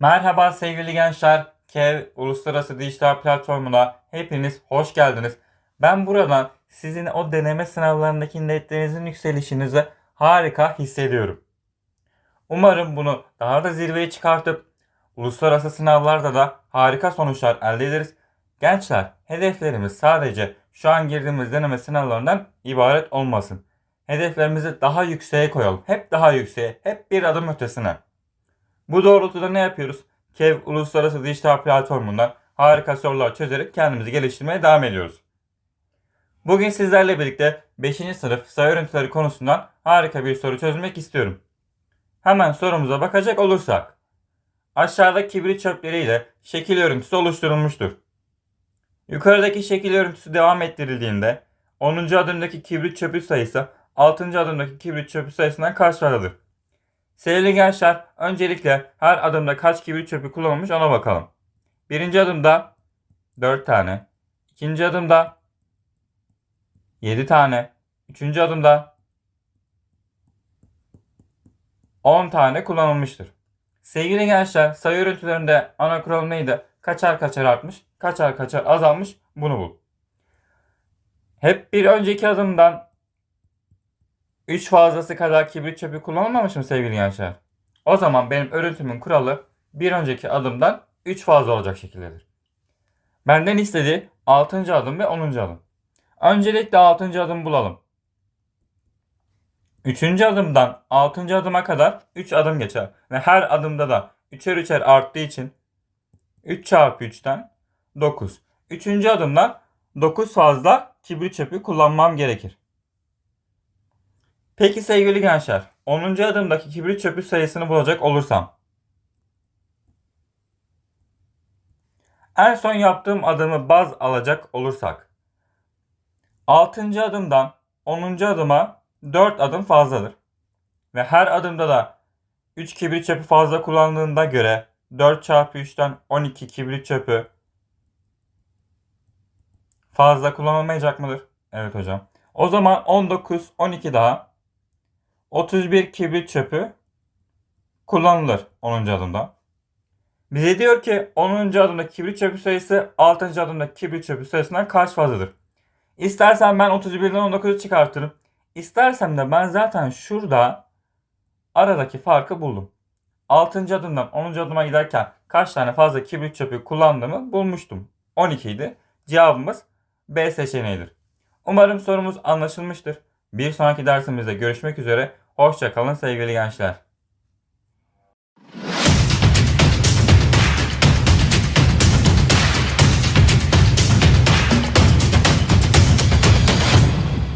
Merhaba sevgili gençler. KEV Uluslararası Dijital Platformu'na hepiniz hoş geldiniz. Ben buradan sizin o deneme sınavlarındaki netlerinizin yükselişinizi harika hissediyorum. Umarım bunu daha da zirveye çıkartıp uluslararası sınavlarda da harika sonuçlar elde ederiz. Gençler, hedeflerimiz sadece şu an girdiğimiz deneme sınavlarından ibaret olmasın. Hedeflerimizi daha yükseğe koyalım. Hep daha yükseğe, hep bir adım ötesine. Bu doğrultuda ne yapıyoruz? KEV Uluslararası Dijital Platformu'ndan harika sorular çözerek kendimizi geliştirmeye devam ediyoruz. Bugün sizlerle birlikte 5. sınıf sayı örüntüleri konusundan harika bir soru çözmek istiyorum. Hemen sorumuza bakacak olursak. Aşağıda kibrit çöpleriyle şekil örüntüsü oluşturulmuştur. Yukarıdaki şekil örüntüsü devam ettirildiğinde 10. adımdaki kibrit çöpü sayısı 6. adımdaki kibrit çöpü sayısından kaç? Sevgili gençler, öncelikle her adımda kaç kibrit çöpü kullanılmış ona bakalım. Birinci adımda 4 tane. ikinci adımda 7 tane. Üçüncü adımda 10 tane kullanılmıştır. Sevgili gençler, sayı örüntülerinde ana kural neydi? Kaçar kaçar artmış, kaçar kaçar azalmış bunu bul. Hep bir önceki adımdan 3 fazlası kadar kibrit çöpü kullanılmamış mı sevgili gençler? O zaman benim örüntümün kuralı bir önceki adımdan 3 fazla olacak şekildedir. Benden istediği 6. adım ve 10. adım. Öncelikle 6. adım bulalım. 3. adımdan 6. adıma kadar 3 adım geçer. Ve her adımda da 3'er 3'er arttığı için 3 çarpı 3'ten 9. 3. adımdan 9 fazla kibrit çöpü kullanmam gerekir. Peki sevgili gençler, 10. adımdaki kibrit çöpü sayısını bulacak olursam. En son yaptığım adımı baz alacak olursak. 6. adımdan 10. adıma 4 adım fazladır. Ve her adımda da 3 kibrit çöpü fazla kullandığında göre 4 çarpı 3'ten 12 kibrit çöpü fazla kullanılmayacak mıdır? Evet hocam. O zaman 19, 12 daha 31 kibrit çöpü kullanılır 10. adımda. Bize diyor ki 10. adımda kibrit çöpü sayısı 6. adımda kibrit çöpü sayısından kaç fazladır? İstersen ben 31'den 19'u çıkartırım. İstersem de ben zaten şurada aradaki farkı buldum. 6. adımdan 10. adıma giderken kaç tane fazla kibrit çöpü kullandığımı bulmuştum. 12 idi. Cevabımız B seçeneğidir. Umarım sorumuz anlaşılmıştır. Bir sonraki dersimizde görüşmek üzere. Hoşçakalın sevgili gençler.